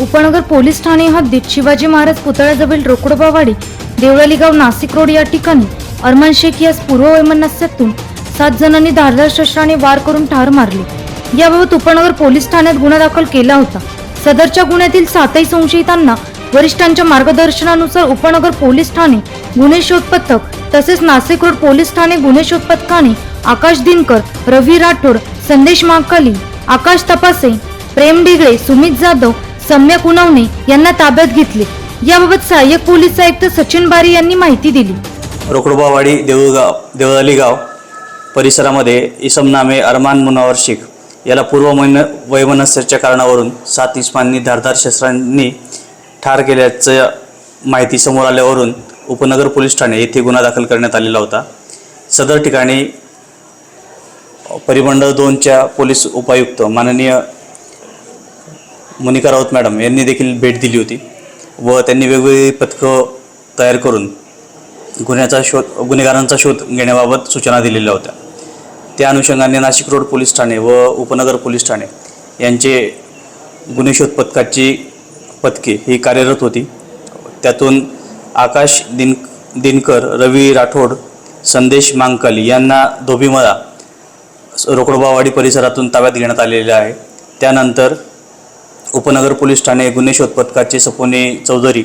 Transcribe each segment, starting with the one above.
उपनगर पोलीस ठाणे हद्दीत शिवाजी महाराज पुतळ्याजवळील रोकडोबावाडी देवळालीगाव नाशिक रोड या ठिकाणी अरमान शेख यास पूर्व वैमनस्यातून सात जणांनी धारदार शस्त्राने वार करून ठार मारले. याबाबत उपनगर पोलीस ठाण्यात गुन्हा दाखल केला होता. सदरच्या गुन्ह्यातील सातही संशयितांना वरिष्ठांच्या मार्गदर्शनानुसार उपनगर पोलीस ठाणे गुन्हे शोध पथक तसेच नाशिक रोड पोलीस ठाणे गुन्हे शोध पथकाने आकाश दिनकर रवी राठोड संदेश माकाली आकाश तपासे प्रेम ढिगळे सुमित जाधव सम्यक उनवणे यांना ताब्यात घेतले. याबाबत सहाय्यक पोलीस आयुक्त सचिन बारी यांनी माहिती दिली. रोकडोबावाडी देऊळगाव देवळाली गाव परिसरामध्ये इसम नामे अरमान मुनावर शेख याला पूर्व महिन वैमनस्याच्या कारणावरून सात इस्मांनी धारदार शस्त्रांनी ठार केल्याचं माहिती समोर आल्यावरून उपनगर पोलीस ठाणे येथे गुन्हा दाखल करण्यात आलेला होता. सदर ठिकाणी परिमंडळ दोनच्या पोलीस उपायुक्त माननीय मनिका राऊत मॅडम यांनी देखील भेट दिली होती व त्यांनी वेगवेगळी पथकं तयार करून गुन्ह्याचा शोध गुन्हेगारांचा शोध घेण्याबाबत सूचना दिलेल्या होत्या. त्या अनुषंगाने नाशिक रोड पोलीस ठाणे व उपनगर पोलीस ठाणे यांचे गुन्हे शोध पथकाची पथके ही कार्यरत होती. त्यातून आकाश दिन दिनकर रवी राठोड संदेश मांकल यांना धोबीमळा रोकडोबावाडी परिसरातून ताब्यात घेण्यात आलेले आहे. त्यानंतर उपनगर पोलीस ठाणे गुन्हे शोध पथकाचे सपोने चौधरी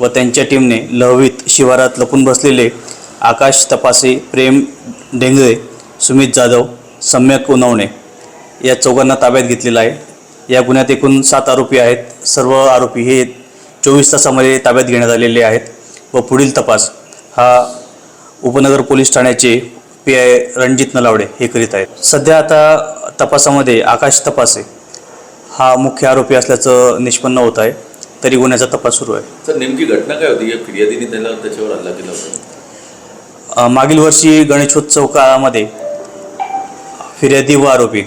व त्यांच्या टीमने लहवीत शिवारात लपून बसलेले आकाश तपासे प्रेम डेंगळे सुमित जाधव सम्यक उनवणे या चौघांना ताब्यात घेतलेला आहे. या गुन्ह्यात एकूण सात आरोपी आहेत. सर्व आरोपी हे चोवीस तासामध्ये ताब्यात घेण्यात आलेले आहेत व पुढील तपास हा उपनगर पोलीस ठाण्याचे पी आय रणजित नलावडे हे करीत आहेत. सध्या आता तपासामध्ये आकाश तपासे हा मुख्य आरोपी असल्याचं निष्पन्न होत आहे. तरी गुन्ह्याचा तपास सुरू आहे. सर नेमकी घटना काय होती? या फिर्यादीने त्याला त्याच्यावर हल्ला केला होता. मागील वर्षी गणेशोत्सव काळामध्ये फिर्यादी व आरोपी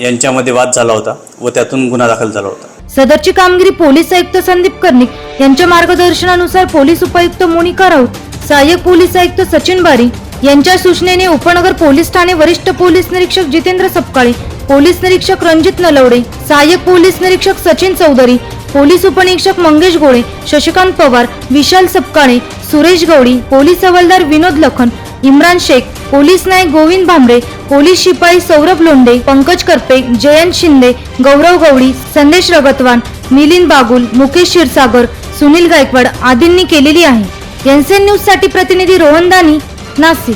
यांच्यामध्ये वाद झाला होता व त्यातून गुन्हा दाखल झाला होता. सदरची कामगिरी पोलीस आयुक्त संदीप कर्णिक यांच्या मार्गदर्शनानुसार पोलीस उपायुक्त मोनिका राऊत सहाय्यक पोलीस आयुक्त सचिन बारी यांच्या सूचनेने उपनगर पोलीस ठाणे वरिष्ठ पोलीस निरीक्षक जितेंद्र सपकाळे पोलीस निरीक्षक रणजित नलवडे सहाय्यक पोलीस निरीक्षक सचिन चौधरी पोलीस उपनिरीक्षक मंगेश गोळे शशिकांत पवार विशाल सपकाळे सुरेश गवडी पोलीस हवालदार विनोद लखन इम्रान शेख पोलीस नायक गोविंद भांबरे पोलीस शिपाई सौरभ लोंढे पंकज करपे जयंत शिंदे गौरव गवडी संदेश रगतवान मिलिंद बागुल मुकेश क्षीरसागर सुनील गायकवाड आदींनी केलेली आहे. एनसीएन न्यूजसाठी प्रतिनिधी रोहन दानी नाशिक.